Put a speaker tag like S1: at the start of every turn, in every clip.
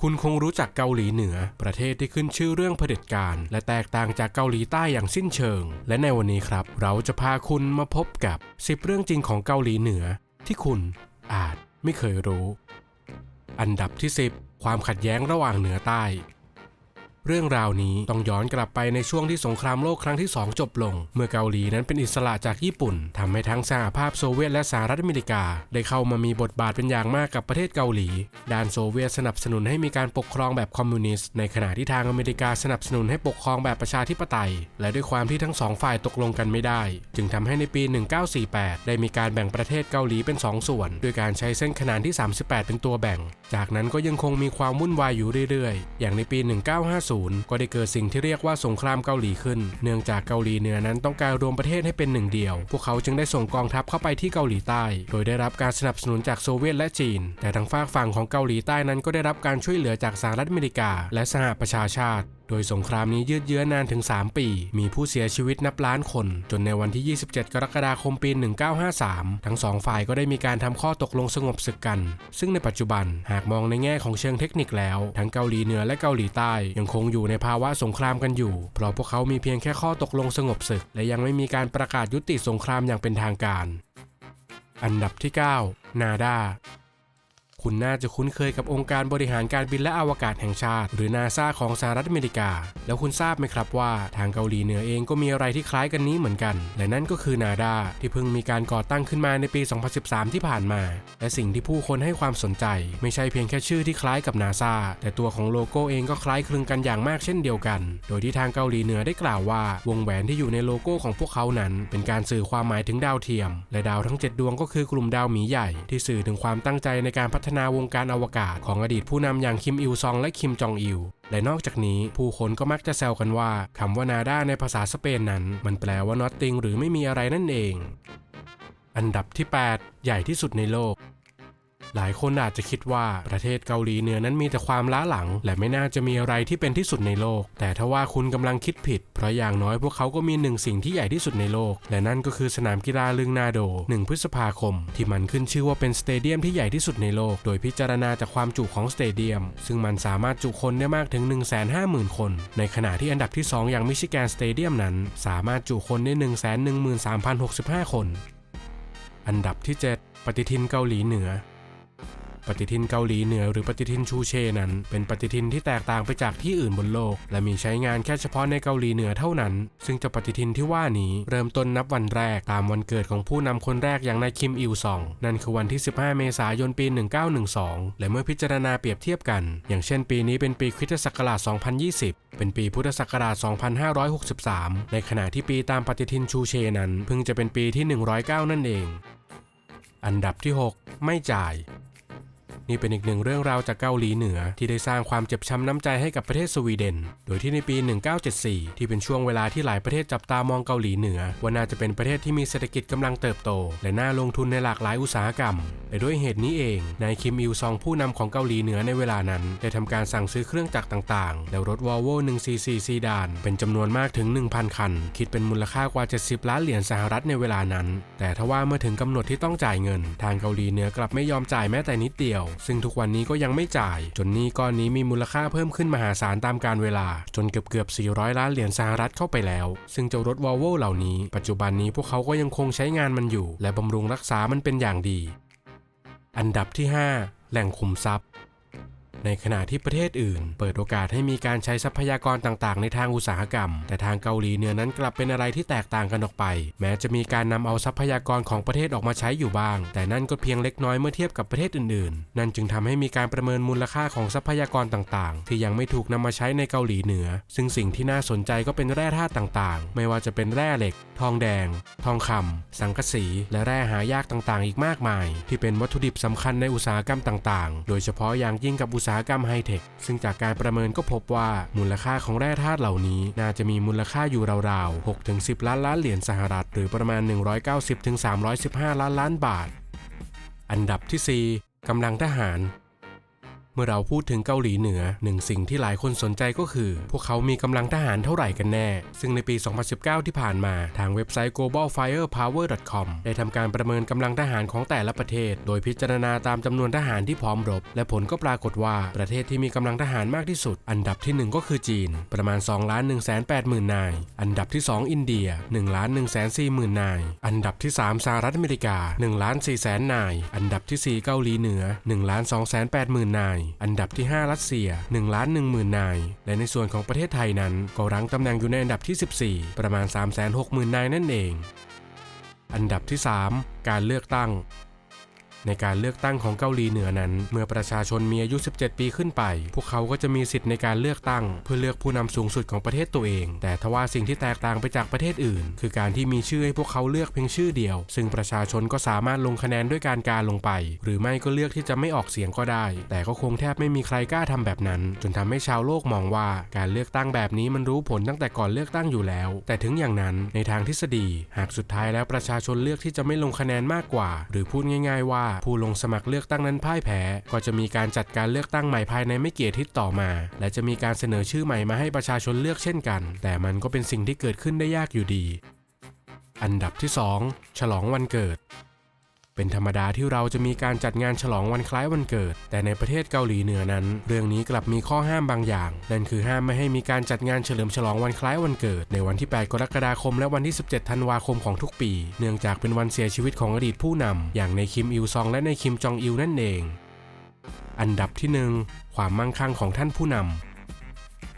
S1: คุณคงรู้จักเกาหลีเหนือ ประเทศที่ขึ้นชื่อเรื่องเผด็จการ และแตกต่างจากเกาหลีใต้อย่างสิ้นเชิง และในวันนี้ครับ เราจะพาคุณมาพบกับ 10 เรื่องจริงของเกาหลีเหนือ ที่คุณอาจไม่เคยรู้ อันดับที่ 10 ความขัดแย้งระหว่างเหนือใต้ เรื่องราวนี้ต้องย้อนกลับไปในช่วงที่สงครามโลกครั้งที่ 2 จบลง เมื่อเกาหลีนั้นเป็นอิสระจากญี่ปุ่นทำให้ทั้งสหภาพโซเวียตและสหรัฐอเมริกา ได้เข้ามามีบทบาทเป็นอย่างมากกับประเทศเกาหลี ด้านโซเวียตสนับสนุนให้มีการปกครองแบบคอมมิวนิสต์ในขณะที่ทางอเมริกาสนับสนุนให้ปกครองแบบประชาธิปไตย และด้วยความที่ทั้งสองฝ่ายตกลงกันไม่ได้ จึงทำให้ในปี 1948 ได้มีการแบ่งประเทศเกาหลีเป็น 2 ส่วนโดยการใช้เส้นขนานที่ 38 เป็นตัวแบ่ง จากนั้นก็ยังคงมีความวุ่นวายอยู่เรื่อยๆ อย่างในปี 1950ก็ได้เกิดสิ่งที่เรียกว่าสงครามเกาหลีขึ้น เนื่องจากเกาหลีเหนือนั้นต้องการรวมประเทศให้เป็นหนึ่งเดียว พวกเขาจึงได้ส่งกองทัพเข้าไปที่เกาหลีใต้ โดยได้รับการสนับสนุนจากโซเวียตและจีน แต่ทางฝากฝั่งของเกาหลีใต้นั้นก็ได้รับการช่วยเหลือจากสหรัฐอเมริกา และสหประชาชาติ โดยสงครามนี้ยืดเยื้อนานถึง 3 ปี มีผู้เสียชีวิตนับล้านคน จนในวันที่ 27 กรกฎาคมปี 1953 ทั้งสองฝ่ายก็ได้มีการทำข้อตกลงสงบศึกกัน ซึ่งในปัจจุบันหากมองในแง่ของเชิงเทคนิคแล้ว ทั้งเกาหลีเหนือและเกาหลีใต้ ยังคงอยู่ในภาวะสงครามกันอยู่ เพราะพวกเขามีเพียงแค่ข้อตกลงสงบศึก และยังไม่มีการประกาศยุติสงครามอย่างเป็นทางการ อันดับที่ 9 นาดา คุณน่าจะคุ้นเคยกับองค์การบริหารการบินและอวกาศแห่งชาติ หรือนาซาของสหรัฐอเมริกา แล้วคุณทราบไหมครับว่า ทางเกาหลีเหนือเองก็มีอะไรที่คล้ายกันนี้เหมือนกัน และนั่นก็คือนาดาที่เพิ่งมีการก่อตั้งขึ้นมาในปี 2013 ที่ผ่านมา และสิ่งที่ผู้คนให้ความสนใจ ไม่ใช่เพียงแค่ชื่อที่คล้ายกับนาซาแต่ตัวของโลโก้เองก็คล้ายคลึงกันอย่างมากเช่นเดียวกัน โดยที่ทางเกาหลีเหนือได้กล่าวว่า วงแหวนที่อยู่ในโลโก้ของพวกเขานั้น เป็นการสื่อความหมายถึงดาวเทียม และดาวทั้ง 7 ดวงก็คือกลุ่มดาวหมีใหญ่ที่สื่อถึงความตั้งใจในการพัฒนาวงการอวกาศของอดีตผู้นำอย่างคิมอิลซองและคิมจองอิล และนอกจากนี้ผู้คนก็มักจะแซวกันว่าคำว่านาดาในภาษาสเปนนั้น มันแปลว่า nothing หรือไม่มีอะไรนั่นเอง อันดับที่ 8 ใหญ่ที่สุดในโลก หลายคนอาจจะคิดว่าประเทศเกาหลีเหนือนั้นมีแต่ความล้าหลัง และไม่น่าจะมีอะไรที่เป็นที่สุดในโลก แต่ถ้าว่าคุณกำลังคิดผิด เพราะอย่างน้อยพวกเขาก็มีหนึ่งสิ่งที่ใหญ่ที่สุดในโลก และนั่นก็คือสนามกีฬาลึงนาโด 1 พฤษภาคม ที่มันขึ้นชื่อว่าเป็นสเตเดียมที่ใหญ่ที่สุดในโลก โดยพิจารณาจากความจุของสเตเดียม ซึ่งมันสามารถจุคนได้มากถึง 150,000 คน ในขณะที่อันดับที่ 2 อย่างมิชิแกนสเตเดียมนั้น สามารถจุคนได้ 113,065 คน อันดับที่ 7 ปฏิทินเกาหลีเหนือ ปฏิทินเกาหลีเหนือหรือปฏิทินชูเชนั้น เป็นปฏิทินที่แตกต่างไปจากที่อื่นบนโลก และมีใช้งานแค่เฉพาะในเกาหลีเหนือเท่านั้น ซึ่งจ้าปฏิทินที่ว่านี้เริ่มต้นนับวันแรกตามวันเกิดของผู้นำคนแรกอย่างนายคิมอิลซอง นั่นคือวันที่ 15 เมษายนปี 1912 และเมื่อพิจารณาเปรียบเทียบกัน อย่างเช่นปีนี้เป็นปีคริสตศักราช 2020 เป็นปีพุทธศักราช 2563 ในขณะที่ปีตามปฏิทินชูเชนั้นเพิ่งจะเป็นปีที่ 109 นั่นเอง อันดับที่ 6 ไม่จ่าย นี่เป็นอีกหนึ่งเรื่องราวจากเกาหลีเหนือ ที่ได้สร้างความเจ็บช้ำน้ำใจให้กับประเทศสวีเดน โดยที่ในปี 1974 ที่เป็นช่วงเวลาที่หลายประเทศจับตามองเกาหลีเหนือ ว่าน่าจะเป็นประเทศที่มีเศรษฐกิจกำลังเติบโต และน่าลงทุนในหลากหลายอุตสาหกรรมและด้วยเหตุนี้เอง นายคิมอิลซองผู้นำของเกาหลีเหนือในเวลานั้น ได้ทำการสั่งซื้อเครื่องจักรต่างๆ และรถวอลโว่144ซีดาน เป็นจำนวนมากถึง 1,000 คัน คิดเป็นมูลค่ากว่า 70 ล้านเหรียญสหรัฐในเวลานั้น แต่ทว่าเมื่อถึงกำหนดที่ต้องจ่ายเงิน ทางเกาหลีเหนือกลับไม่ยอมจ่ายแม้แต่นิดเดียวซึ่งทุกวันนี้ก็ยังไม่จ่าย จนหนี้ก้อนนี้มีมูลค่าเพิ่มขึ้นมหาศาลตามการเวลา จนเกือบเกือบ400 ล้านเหรียญสหรัฐเข้าไปแล้ว ซึ่งเจ้ารถวอลโวเหล่านี้ ปัจจุบันนี้พวกเขาก็ยังคงใช้งานมันอยู่ และบำรุงรักษามันเป็นอย่างดี อันดับที่ 5 แหล่งขุมทรัพย์ ในขณะที่ประเทศอื่น เปิดโอกาสให้มีการใช้ทรัพยากรต่างๆ ในทางอุตสาหกรรม แต่ทางเกาหลีเหนือนั้นกลับเป็นอะไรที่แตกต่างกันออกไป แม้จะมีการนำเอาทรัพยากรของประเทศออกมาใช้อยู่บ้าง แต่นั่นก็เพียงเล็กน้อยเมื่อเทียบกับประเทศอื่นๆ นั่นจึงทำให้มีการประเมินมูลค่าของทรัพยากรต่างๆ ที่ยังไม่ถูกนำมาใช้ในเกาหลีเหนือ ซึ่งสิ่งที่น่าสนใจก็เป็นแร่ธาตุต่างๆ ไม่ว่าจะเป็นแร่เหล็ก ทองแดง ทองคำสังกะสี และแร่หายากต่างๆ อีกมากมาย ที่เป็นวัตถุดิบสำคัญในอุตสาหกรรมต่างๆ โดยเฉพาะอย่างยิ่งกับอุตสาหกรรมไฮเทค ซึ่งจากการประเมินก็พบว่ามูลค่าของแร่ธาตุเหล่านี้ น่าจะมีมูลค่าอยู่ราวๆ6-10 ล้านล้านเหรียญสหรัฐ หรือประมาณ 190-315 ล้านล้านบาท อันดับที่ 4กำลังทหาร เมื่อเราพูดถึงเกาหลีเหนือหนึ่งสิ่งที่หลายคนสนใจก็คือ พวกเขามีกำลังทหารเท่าไหร่กันแน่ ซึ่งในปี 2019 ที่ผ่านมาทางเว็บไซต์ globalfirepower.com ได้ทำการประเมินกำลังทหารของแต่ละประเทศ โดยพิจารณาตามจำนวนทหารที่พร้อมรบ และผลก็ปรากฏว่าประเทศที่มีกำลังทหารมากที่สุด อันดับที่หนึ่งก็คือจีน ประมาณ2ล้าน1 8 0 0 0 0นาย อันดับที่ 2 อินเดีย1ล้าน1 4 0 0 0 0นาย อันดับที่ 3สหรัฐอเมริกา1ล้าน4แสนนาย อันดับที่ 4 เกาหลีเหนือ1ล้าน2 8 0 0 0 0นายอันดับที่ 5 รัสเซีย1ล้าน1 0,000 นาย และในส่วนของประเทศไทยนั้น ก็รั้งตำแหน่งอยู่ในอันดับที่ 14 ประมาณ 360,000 นายนั่นเอง อันดับที่ 3 การเลือกตั้ง ในการเลือกตั้งของเกาหลีเหนือนั้น เมื่อประชาชนมีอายุ 17 ปีขึ้นไป พวกเขาก็จะมีสิทธิ์ในการเลือกตั้ง เพื่อเลือกผู้นำสูงสุดของประเทศตัวเอง แต่ทว่าสิ่งที่แตกต่างไปจากประเทศอื่น คือการที่มีชื่อให้พวกเขาเลือกเพียงชื่อเดียว ซึ่งประชาชนก็สามารถลงคะแนนด้วยการการลงไป หรือไม่ก็เลือกที่จะไม่ออกเสียงก็ได้ แต่ก็คงแทบไม่มีใครกล้าทำแบบนั้น จนทำให้ชาวโลกมองว่าการเลือกตั้งแบบนี้มันรู้ผลตั้งแต่ก่อนเลือกตั้งอยู่แล้ว แต่ถึงอย่างนั้นในทางทฤษฎี หากสุดท้ายแล้วประชาชนเลือกที่จะไม่ลงคะแนนมากกว่า หรือพูดง่าย ๆว่าผู้ลงสมัครเลือกตั้งนั้นพ่ายแพ้ ก็จะมีการจัดการเลือกตั้งใหม่ภายในไม่กี่อาทิตย์ต่อมา และจะมีการเสนอชื่อใหม่มาให้ประชาชนเลือกเช่นกัน แต่มันก็เป็นสิ่งที่เกิดขึ้นได้ยากอยู่ดี อันดับที่ 2 ฉลองวันเกิด เป็นธรรมดาที่เราจะมีการจัดงานฉลองวันคล้ายวันเกิด แต่ในประเทศเกาหลีเหนือนั้น เรื่องนี้กลับมีข้อห้ามบางอย่าง นั่นคือห้ามไม่ให้มีการจัดงานเฉลิมฉลองวันคล้ายวันเกิด ในวันที่ 8 กรกฎาคม และวันที่ 17 ธันวาคมของทุกปี เนื่องจากเป็นวันเสียชีวิตของอดีตผู้นำอย่างในคิมอิลซองและในคิมจองอิลนั่นเอง อันดับที่หนึ่งความมั่งคั่งของท่านผู้นำ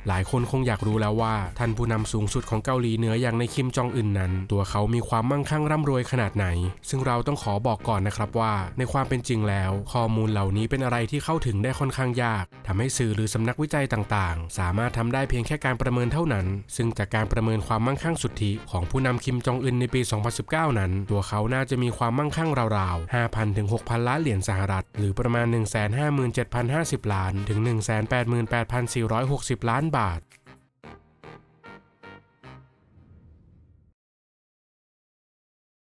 S1: หลายคนคงอยากรู้แล้วว่า ท่านผู้นำสูงสุดของเกาหลีเหนืออย่างในคิมจองอึนนั้น ตัวเขามีความมั่งคั่งร่ำรวยขนาดไหน ซึ่งเราต้องขอบอกก่อนนะครับว่า ในความเป็นจริงแล้ว ข้อมูลเหล่านี้เป็นอะไรที่เข้าถึงได้ค่อนข้างยากทำให้สื่อหรือสำนักวิจัยต่างๆ สามารถทำได้เพียงแค่การประเมินเท่านั้น ซึ่งจากการประเมินความมั่งคั่งสุทธิของผู้นำคิมจองอึนในปี 2019 นั้น ตัวเขาน่าจะมีความมั่งคั่งราวๆ 5,000ถึง6,000 ล้านเหรียญสหรัฐ หรือประมาณ 157,050 ล้าน ถึง 188,460 ล้านบาท